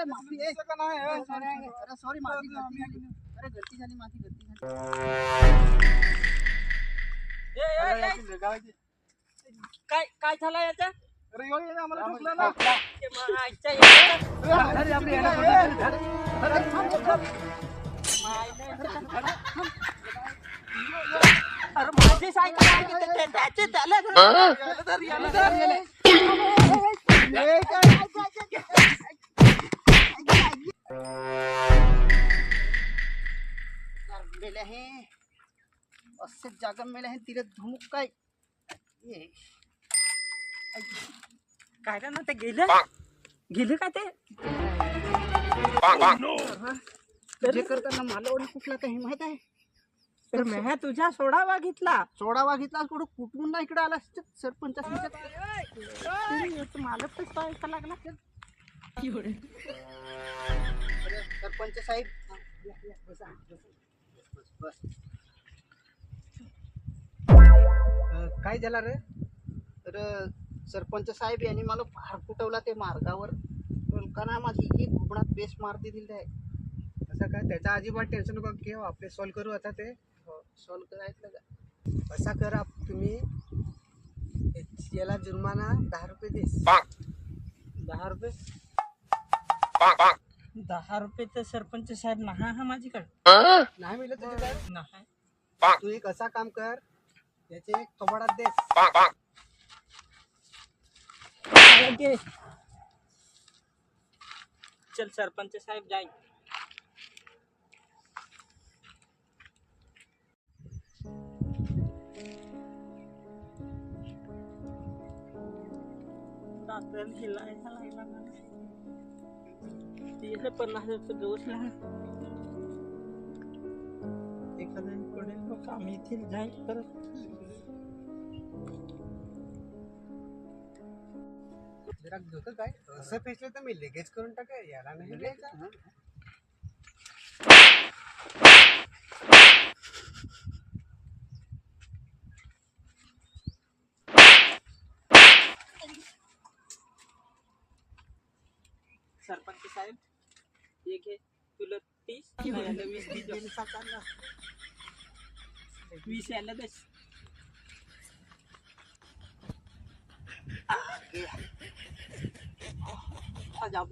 अरे माफ़ी का नाही, अरे, अरे सॉरी आम्ही- गलती अरे गलती झाली माझी गलती झाली ए, ए, ए, काय काय झालं याच्या अरे, यो, ये आम्हाला ठोकलं ना. ते याच्या- अरे, आपली याला. अरे, अरे, थांब, थांब. अरे माझी सायकल त्याचे त्याला हे। असे जागा मेले हे तिला धुमुक काय ए, काय रे ना ते गेले गेले का ते? जे करताना मला ओढी कुठला काही माहीत आहे? तर मी तुझ्या सोडावा घेतला. सोडावा घेतला कुठं कुठून ना इकडे आला सरपंच मला पण ऐका लागला. सरपंच साहेब. या, या, बसा, बसा. काय झालं रे? तर सरपंच साहेब यांनी मला फार कुटवला ते मार्गावर. का ना माझी एक घुबडात बेस मार दिलेली आहे असं काय? त्याचा अजिबात टेन्शन नका घेऊ. आपले सॉल्व्ह करू आता ते. सॉल्व करायचं का? असा कर आप तुम्ही. याला जुर्माना दहा रुपये देस. दहा रुपये? दहा रुपये तर सरपंच साहेब नाही हा माझीकडे. नाही मिळत तुझ्याकडे नाही. तू एक असा काम कर याचे कबाडात देस. ओके. चल सरपंच साहेब जाईन दातर हिलायला लागला मला. तिथे पन्नास दोष लहान एखाद्याकडे लोक आम्ही इथे जाईल परत. जरा धोकं काय? असं पेचलं तर मी लगेच करून टाका याला नाही द्यायचा. सरपंच साहेब घे तुला तीस। वीस वीस याला दस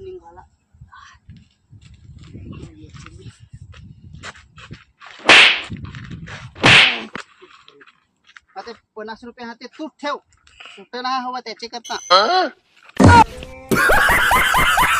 निघाला आता पन्नास रुपये हाते तूच ठेव। सुट नाही हवा त्याचे करता।